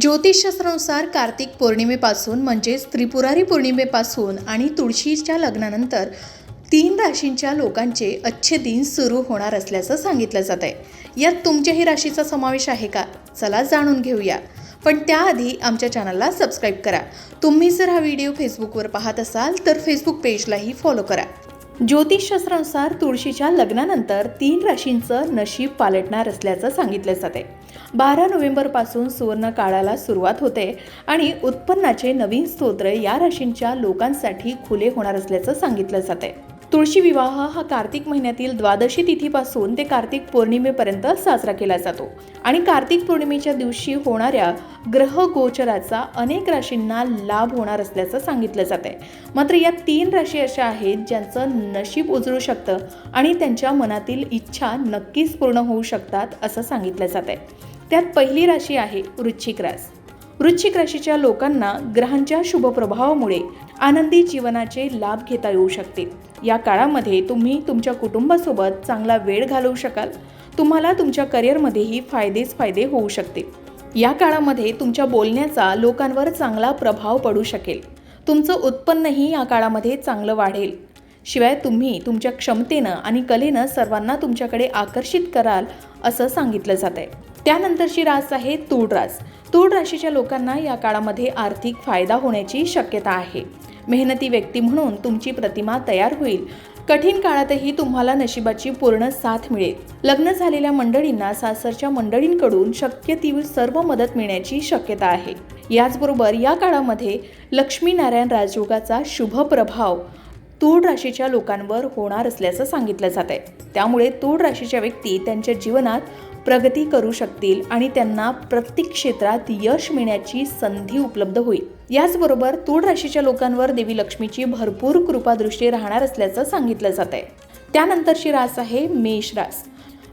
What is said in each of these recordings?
ज्योतिषशास्त्रानुसार कार्तिक पौर्णिमेपासून म्हणजेच त्रिपुरारी पौर्णिमेपासून आणि तुळशीच्या लग्नानंतर तीन राशींच्या लोकांचे अच्छे दिन सुरू होणार असल्याचं सांगितलं जात आहे. यात तुमच्याही राशीचा समावेश आहे का? चला जाणून घेऊया. पण त्याआधी आमच्या चॅनलला सबस्क्राईब करा. तुम्ही जर हा व्हिडिओ फेसबुकवर पाहत असाल तर फेसबुक पेजलाही फॉलो करा. ज्योतिषशास्त्रानुसार तुळशीच्या लग्नानंतर तीन राशींचं नशीब पालटणार असल्याचं सांगितलं जाते बारा नोव्हेंबरपासून सुवर्ण काळाला सुरुवात होते आणि उत्पन्नाचे नवीन स्तोत्र या राशींच्या लोकांसाठी खुले होणार असल्याचं सांगितलं जाते तुळशी विवाह हा कार्तिक महिन्यातील द्वादशी तिथीपासून ते कार्तिक पौर्णिमेपर्यंत साजरा केला जातो. आणि कार्तिक पौर्णिमेच्या दिवशी होणाऱ्या ग्रह गोचराचा अनेक राशींना लाभ होणार असल्याचं सांगितलं जाते मात्र या तीन राशी अशा आहेत ज्यांचं नशीब उजळू शकतं आणि त्यांच्या मनातील इच्छा नक्कीच पूर्ण होऊ शकतात असं सांगितलं जाते त्यात पहिली राशी आहे वृश्चिक रास. वृश्चिक राशीच्या लोकांना ग्रहांच्या शुभ प्रभावामुळे आनंदी जीवनाचे लाभ घेता येऊ शकते. या काळामध्ये तुम्ही तुमच्या कुटुंबासोबत चांगला वेळ घालवू शकाल. तुम्हाला तुमच्या करिअरमध्येही फायदेच फायदे होऊ शकते. या काळामध्ये तुमच्या बोलण्याचा लोकांवर चांगला प्रभाव पडू शकेल. तुमचं उत्पन्नही या काळामध्ये चांगलं वाढेल. शिवाय तुम्ही तुमच्या क्षमतेनं आणि कलेनं सर्वांना तुमच्याकडे आकर्षित कराल असं सांगितलं जात आहे त्यानंतरची रास आहे तूळ रास तूळ राशीच्या लोकांना या काळामध्ये आर्थिक फायदा होण्याची शक्यता आहे. मेहनती व्यक्ती म्हणून तुमची प्रतिमा तयार होईल. कठीण काळातही तुम्हाला नशिबाची पूर्ण साथ मिळेल. लग्न झालेल्या मंडळींना सासरच्या मंडळींकडून शक्य ती सर्व मदत मिळण्याची शक्यता आहे. याचबरोबर या काळामध्ये लक्ष्मीनारायण राजयोगाचा शुभ प्रभाव तूळ राशीच्या लोकांवर होणार असल्याचं सांगितलं जात आहे त्यामुळे तूळ राशीच्या व्यक्ती त्यांच्या जीवनात प्रगती करू शकतील आणि त्यांना प्रत्येक क्षेत्रात यश मिळण्याची संधी उपलब्ध होईल. याचबरोबर तूळ राशीच्या लोकांवर देवी लक्ष्मीची भरपूर कृपादृष्टी राहणार असल्याचं सांगितलं जात आहे. त्यानंतरची रास आहे मेष रास.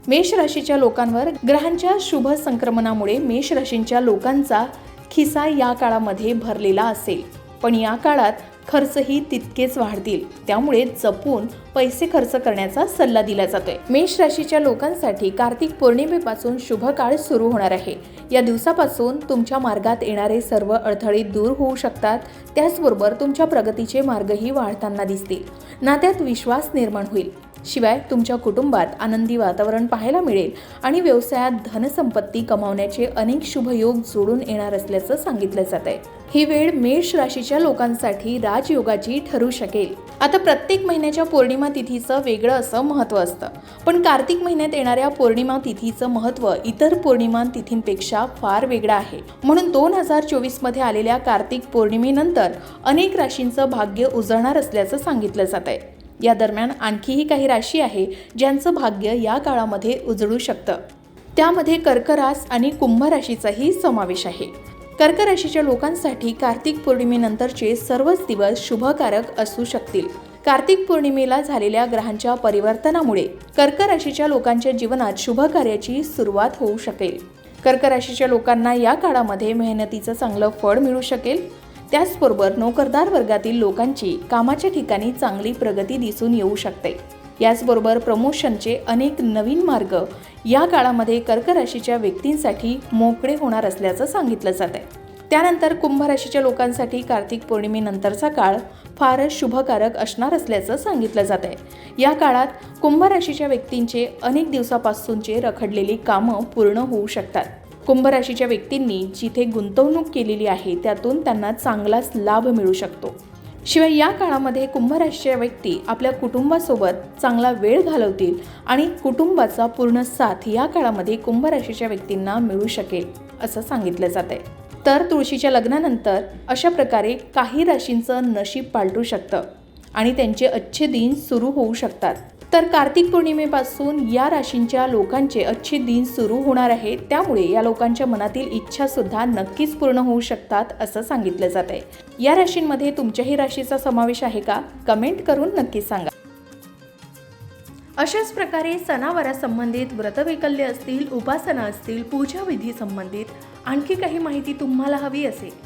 मेष राशीच्या लोकांवर ग्रहांच्या शुभ संक्रमणामुळे मेष राशींच्या लोकांचा खिसा या काळामध्ये भरलेला असेल. पण या काळात खर्चही तितकेच वाढतील. त्यामुळे जपून पैसे खर्च करण्याचा सल्ला दिला जातोय. मेष राशीच्या लोकांसाठी कार्तिक पौर्णिमेपासून शुभ काळ सुरू होणार आहे. या दिवसापासून तुमच्या मार्गात येणारे सर्व अडथळे दूर होऊ शकतात. त्याचबरोबर तुमच्या प्रगतीचे मार्गही वाढताना दिसतील. नात्यात विश्वास निर्माण होईल. शिवाय तुमच्या कुटुंबात आनंदी वातावरण पाहायला मिळेल आणि व्यवसायात धनसंपत्ती कमावण्याचे अनेक शुभयोग जोडून येणार असल्याचं सांगितलं जात आहे ही वेळ मेष राशीच्या लोकांसाठी राजयोगाची ठरू शकेल. आता प्रत्येक महिन्याच्या पौर्णिमा तिथीचं वेगळं असं महत्त्व असतं. पण कार्तिक महिन्यात येणाऱ्या पौर्णिमा तिथीचं महत्त्व इतर पौर्णिमा तिथींपेक्षा फार वेगळं आहे. म्हणून दोन हजार चोवीसमध्ये आलेल्या कार्तिक पौर्णिमेनंतर अनेक राशींचं भाग्य उजळणार असल्याचं सांगितलं जात आहे या दरम्यान आणखीही काही राशी आहे ज्यांचं भाग्य या काळामध्ये उजळू शकतं. त्यामध्ये कर्करास आणि कुंभ राशीचाही समावेश आहे. कर्क राशीच्या लोकांसाठी कार्तिक पौर्णिमेनंतरचे सर्वच दिवस शुभकारक असू शकतील. कार्तिक पौर्णिमेला झालेल्या ग्रहांच्या परिवर्तनामुळे कर्क राशीच्या लोकांच्या जीवनात शुभ कार्याची सुरुवात होऊ शकेल. कर्क राशीच्या लोकांना या काळामध्ये मेहनतीचं चांगलं फळ मिळू शकेल. त्याचबरोबर नोकरदार वर्गातील लोकांची कामाच्या ठिकाणी चांगली प्रगती दिसून येऊ शकते. याचबरोबर प्रमोशनचे अनेक नवीन मार्ग या काळामध्ये कर्क राशीच्या व्यक्तींसाठी मोकळे होणार असल्याचं सांगितलं जात आहे त्यानंतर कुंभराशीच्या लोकांसाठी कार्तिक पौर्णिमेनंतरचा काळ फारच शुभकारक असणार असल्याचं सांगितलं जात आहे या काळात कुंभराशीच्या व्यक्तींचे अनेक दिवसापासूनचे रखडलेली कामं पूर्ण होऊ शकतात. कुंभराशीच्या व्यक्तींनी जिथे गुंतवणूक केलेली आहे त्यातून त्यांना चांगलाच लाभ मिळू शकतो. शिवाय या काळामध्ये कुंभराशीच्या व्यक्ती आपल्या कुटुंबासोबत चांगला वेळ घालवतील आणि कुटुंबाचा पूर्ण साथ या काळामध्ये कुंभ राशीच्या व्यक्तींना मिळू शकेल असं सांगितलं जात आहे तर तुळशीच्या लग्नानंतर अशा प्रकारे काही राशींचं नशीब पालटू शकतं आणि त्यांचे अच्छे दिन सुरू होऊ शकतात. तर कार्तिक पौर्णिमेपासून या राशींच्या लोकांचे अच्छे दिन सुरू होणार आहे त्यामुळे या लोकांच्या मनातील इच्छासुद्धा नक्कीच पूर्ण होऊ शकतात असं सांगितलं जात आहे. या राशींमध्ये तुमच्याही राशीचा समावेश आहे का? कमेंट करून नक्की सांगा. अशाच प्रकारे सणावारासंबंधित व्रतवैकल्य असतील उपासना असतील पूजाविधी संबंधित आणखी काही माहिती तुम्हाला हवी असेल